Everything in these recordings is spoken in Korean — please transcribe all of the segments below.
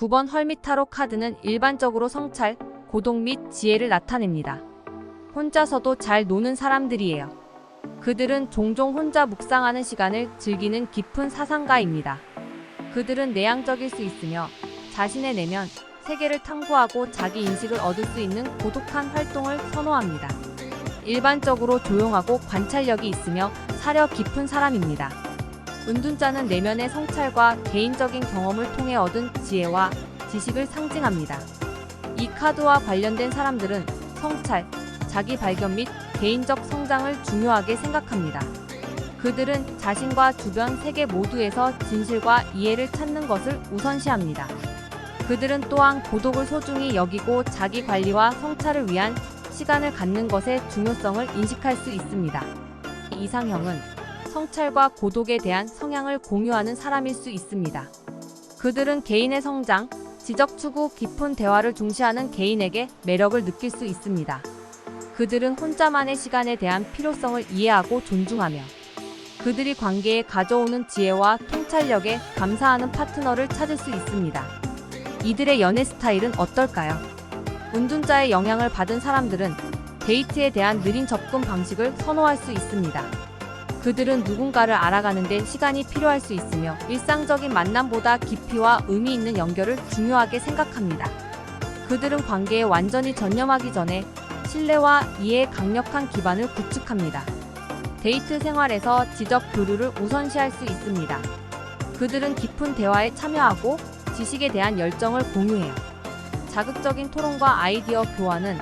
9번 헐미타로 카드는 일반적으로 성찰, 고독 및 지혜를 나타냅니다. 혼자서도 잘 노는 사람들이에요. 그들은 종종 혼자 묵상하는 시간을 즐기는 깊은 사상가입니다. 그들은 내향적일 수 있으며 자신의 내면, 세계를 탐구하고 자기 인식을 얻을 수 있는 고독한 활동을 선호합니다. 일반적으로 조용하고 관찰력이 있으며 사려 깊은 사람입니다. 은둔자는 내면의 성찰과 개인적인 경험을 통해 얻은 지혜와 지식을 상징합니다. 이 카드와 관련된 사람들은 성찰, 자기 발견 및 개인적 성장을 중요하게 생각합니다. 그들은 자신과 주변 세계 모두에서 진실과 이해를 찾는 것을 우선시합니다. 그들은 또한 고독을 소중히 여기고 자기 관리와 성찰을 위한 시간을 갖는 것의 중요성을 인식할 수 있습니다. 이상형은 성찰과 고독에 대한 성향을 공유하는 사람일 수 있습니다. 그들은 개인의 성장, 지적 추구 깊은 대화를 중시하는 개인에게 매력을 느낄 수 있습니다. 그들은 혼자만의 시간에 대한 필요성을 이해하고 존중하며 그들이 관계에 가져오는 지혜와 통찰력에 감사하는 파트너를 찾을 수 있습니다. 이들의 연애 스타일은 어떨까요? 은둔자의 영향을 받은 사람들은 데이트에 대한 느린 접근 방식을 선호할 수 있습니다. 그들은 누군가를 알아가는 데 시간이 필요할 수 있으며 일상적인 만남보다 깊이와 의미 있는 연결을 중요하게 생각합니다. 그들은 관계에 완전히 전념하기 전에 신뢰와 이해의 강력한 기반을 구축합니다. 데이트 생활에서 지적 교류를 우선시할 수 있습니다. 그들은 깊은 대화에 참여하고 지식에 대한 열정을 공유해요. 자극적인 토론과 아이디어 교환은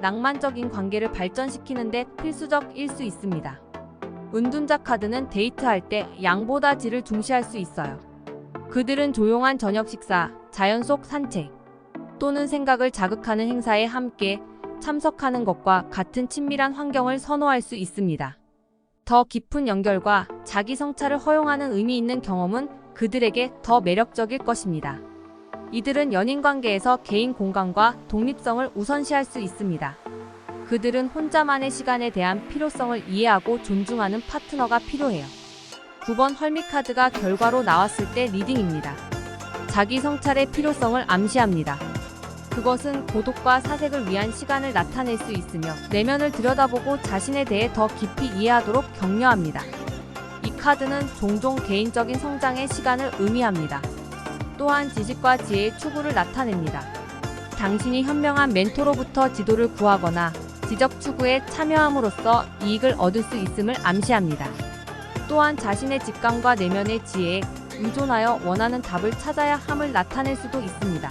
낭만적인 관계를 발전시키는 데 필수적일 수 있습니다. 은둔자 카드는 데이트할 때 양보다 질을 중시할 수 있어요. 그들은 조용한 저녁 식사, 자연 속 산책, 또는 생각을 자극하는 행사에 함께 참석하는 것과 같은 친밀한 환경을 선호할 수 있습니다. 더 깊은 연결과 자기 성찰을 허용하는 의미 있는 경험은 그들에게 더 매력적일 것입니다. 이들은 연인 관계에서 개인 공간과 독립성을 우선시할 수 있습니다. 그들은 혼자만의 시간에 대한 필요성을 이해하고 존중하는 파트너가 필요해요. 9번 헐미 카드가 결과로 나왔을 때 리딩입니다. 자기 성찰의 필요성을 암시합니다. 그것은 고독과 사색을 위한 시간을 나타낼 수 있으며 내면을 들여다보고 자신에 대해 더 깊이 이해하도록 격려합니다. 이 카드는 종종 개인적인 성장의 시간을 의미합니다. 또한 지식과 지혜의 추구를 나타냅니다. 당신이 현명한 멘토로부터 지도를 구하거나 지적 추구에 참여함으로써 이익을 얻을 수 있음을 암시합니다. 또한 자신의 직감과 내면의 지혜에 의존하여 원하는 답을 찾아야 함을 나타낼 수도 있습니다.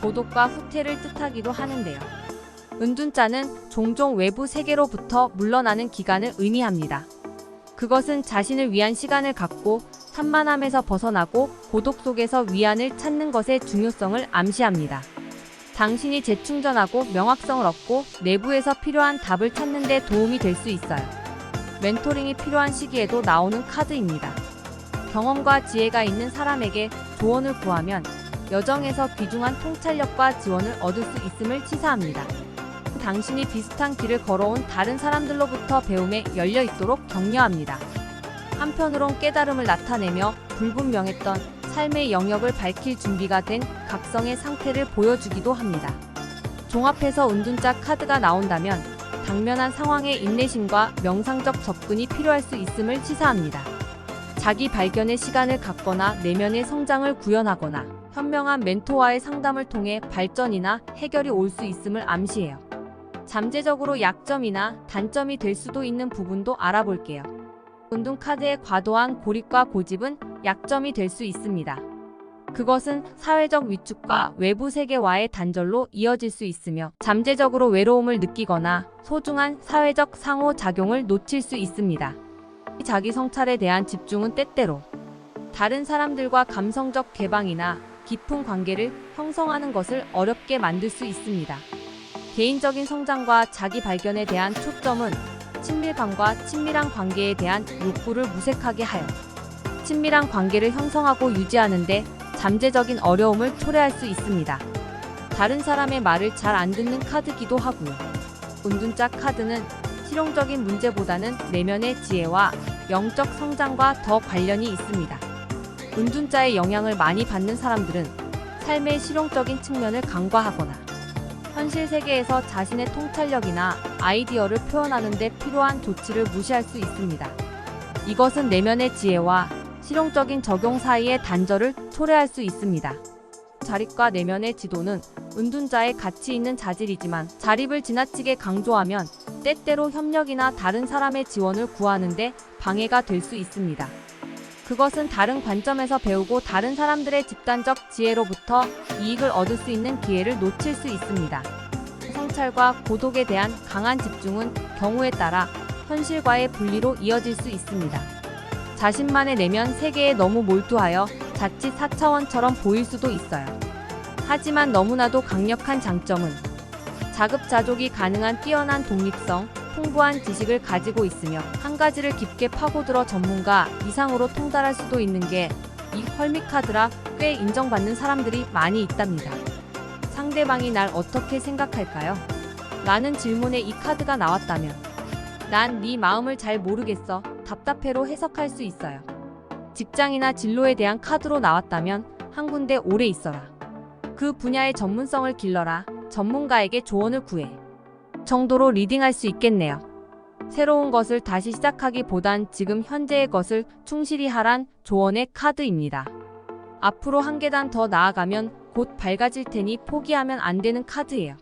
고독과 후퇴를 뜻하기도 하는데요. 은둔자는 종종 외부 세계로부터 물러나는 기간을 의미합니다. 그것은 자신을 위한 시간을 갖고 산만함에서 벗어나고 고독 속에서 위안을 찾는 것의 중요성을 암시합니다. 당신이 재충전하고 명확성을 얻고 내부에서 필요한 답을 찾는 데 도움이 될 수 있어요. 멘토링이 필요한 시기에도 나오는 카드입니다. 경험과 지혜가 있는 사람에게 조언을 구하면 여정에서 귀중한 통찰력과 지원을 얻을 수 있음을 시사합니다. 당신이 비슷한 길을 걸어온 다른 사람들로부터 배움에 열려 있도록 격려합니다. 한편으론 깨달음을 나타내며 불분명했던 삶의 영역을 밝힐 준비가 된 각성의 상태를 보여주기도 합니다. 종합해서 은둔자 카드가 나온다면 당면한 상황의 인내심과 명상적 접근이 필요할 수 있음을 시사합니다. 자기 발견의 시간을 갖거나 내면의 성장을 구현하거나 현명한 멘토와의 상담을 통해 발전이나 해결이 올 수 있음을 암시해요. 잠재적으로 약점이나 단점이 될 수도 있는 부분도 알아볼게요. 운동 카드의 과도한 고립과 고집은 약점이 될 수 있습니다. 그것은 사회적 위축과 외부 세계와의 단절로 이어질 수 있으며 잠재적으로 외로움을 느끼거나 소중한 사회적 상호작용을 놓칠 수 있습니다. 자기 성찰에 대한 집중은 때때로 다른 사람들과 감성적 개방이나 깊은 관계를 형성하는 것을 어렵게 만들 수 있습니다. 개인적인 성장과 자기 발견에 대한 초점은 친밀감과 친밀한 관계에 대한 욕구를 무색하게 하여 친밀한 관계를 형성하고 유지하는데 잠재적인 어려움을 초래할 수 있습니다. 다른 사람의 말을 잘 안 듣는 카드기도 하고요. 은둔자 카드는 실용적인 문제보다는 내면의 지혜와 영적 성장과 더 관련이 있습니다. 은둔자의 영향을 많이 받는 사람들은 삶의 실용적인 측면을 간과하거나 현실 세계에서 자신의 통찰력이나 아이디어를 표현하는 데 필요한 조치를 무시할 수 있습니다. 이것은 내면의 지혜와 실용적인 적용 사이의 단절을 초래할 수 있습니다. 자립과 내면의 지도는 은둔자의 가치 있는 자질이지만 자립을 지나치게 강조하면 때때로 협력이나 다른 사람의 지원을 구하는데 방해가 될 수 있습니다. 그것은 다른 관점에서 배우고 다른 사람들의 집단적 지혜로부터 이익을 얻을 수 있는 기회를 놓칠 수 있습니다. 성찰과 고독에 대한 강한 집중은 경우에 따라 현실과의 분리로 이어질 수 있습니다. 자신만의 내면 세계에 너무 몰두하여 자칫 4차원처럼 보일 수도 있어요. 하지만 너무나도 강력한 장점은 자급자족이 가능한 뛰어난 독립성, 풍부한 지식을 가지고 있으며 한 가지를 깊게 파고들어 전문가 이상으로 통달할 수도 있는 게 이 헐미카드라 꽤 인정받는 사람들이 많이 있답니다. 상대방이 날 어떻게 생각할까요? 라는 질문에 이 카드가 나왔다면 난 네 마음을 잘 모르겠어 답답해로 해석할 수 있어요. 직장이나 진로에 대한 카드로 나왔다면 한 군데 오래 있어라. 그 분야의 전문성을 길러라. 전문가에게 조언을 구해. 정도로 리딩할 수 있겠네요. 새로운 것을 다시 시작하기보단 지금 현재의 것을 충실히 하란 조언의 카드입니다. 앞으로 한 계단 더 나아가면 곧 밝아질 테니 포기하면 안 되는 카드예요.